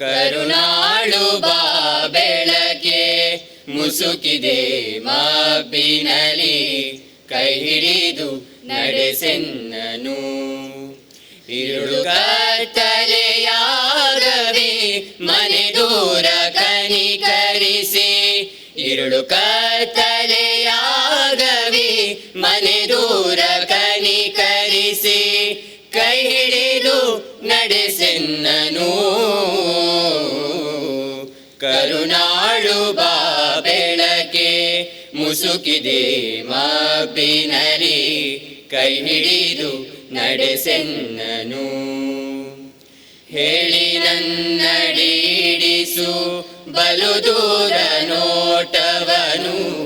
ಕರುಣಾಳು ಬಾ ಬೆಳಕೆ ಮುಸುಕಿದೆ ಮಬ್ಬಿನಲಿ ಕೈ ಹಿಡಿದು ನಡೆಸೆನ್ನನು. ಇರುಳು ಕತ್ತಲೆಯಾಗವೆ ಮನೆ ದೂರ ಕನಿಕರಿಸಿ, ಇರುಳು ಕತ್ತಲೆಯಾಗವೆ ಮನೆ ದೂರ ಕನಿಕರಿಸಿ, ಕೈ ಹಿಡಿದು ನಡೆಸೆನ್ನನು. ಕರುಣಾಳು ಬಾ ಬೆಳಕೆ ಮುಸುಕಿದೆ ಮಬ್ಬಿನಲಿ ಕೈ ಹಿಡಿದು ನಡೆಸೆನ್ನನು. ಹೇಳಿ ನನ್ನಡಿಡಿಸು ಬಲು ದೂರ ನೋಟವನು.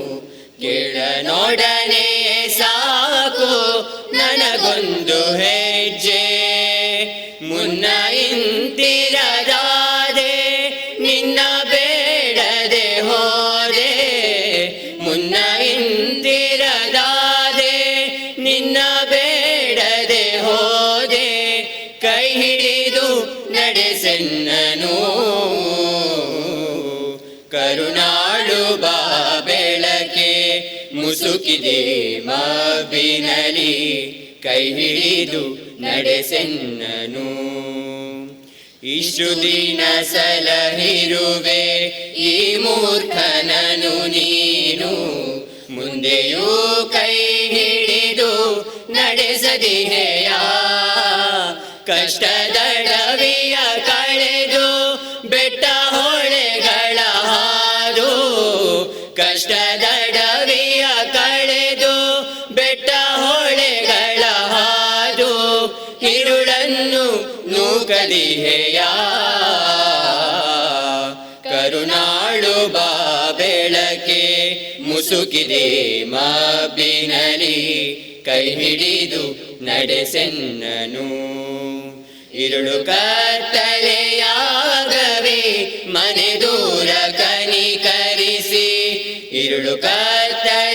ಕೇಳ ನೋಡನೆ ಸಾಕು ನನಗೊಂದು ಹೆಜ್ಜೆ. ಮುನ್ನ ಇಂತಿರದಾದೆ ಬೇಡದೆ ಹೋದೆ, ಕೈ ಹಿಡಿದು ನಡೆಸೆನ್ನನು. ಕರುಣಾಳು ಬಾ ಬೆಳಕೆ, ಮುಸುಕಿದೆ ಮಬ್ಬಿನಲಿ ಕೈ ಹಿಡಿದು ನಡೆಸೆನ್ನನು. ಇಷ್ಟು ದಿನ ಸಲಹಿರುವೆ ಈ ಮೂರ್ಖನನು ನೀನು, ಮುಂದೆಯೂ ಕೈ ಹಿಡಿದು ನಡೆಸದಿಹೆಯ ಕಷ್ಟದಡವಿಯ ಕಳೆದು ಬೆಟ್ಟ ಹೊಳೆಗಳ ಹಾದು. ಕಷ್ಟದಡವಿಯ ಕಳೆದು ಬೆಟ್ಟ ಹೊಳೆಗಳ ಹಾದು. ಇರುಳನ್ನು ನೂಕದಿಹೆಯ? ಕರುಣಾಳು ಬಾ. ಮುಸುಕಿದೆ ಮಾಬಿನಲಿ, ಕೈ ಹಿಡಿದು ನಡೆಸೆನ್ನನು. ಇರುಳು ಕತ್ತಲೆಯಾಗವೆ ಮನೆ ದೂರ ಕನಿಕರಿಸಿ. ಇರುಳು ಕತ್ತಲೆಯಾಗವೆ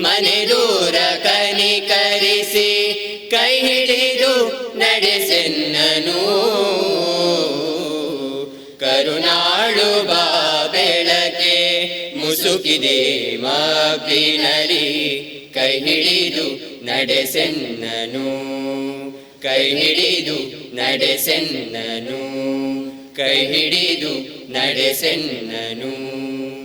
ಮನೆ ದೂರ ಕನಿಕರಿಸಿ. ಕೈ ಹಿಡಿದು ನಡೆಸೆನ್ನನು ಮುಸುಕಿದೆ ಮಬ್ಬಿನಲಿ ಕೈ ಹಿಡಿದು ನಡೆಸೆನ್ನನು. ಕೈ ಹಿಡಿದು ನಡೆಸೆನ್ನನು. ಕೈ ಹಿಡಿದು ನಡೆಸೆನ್ನನು.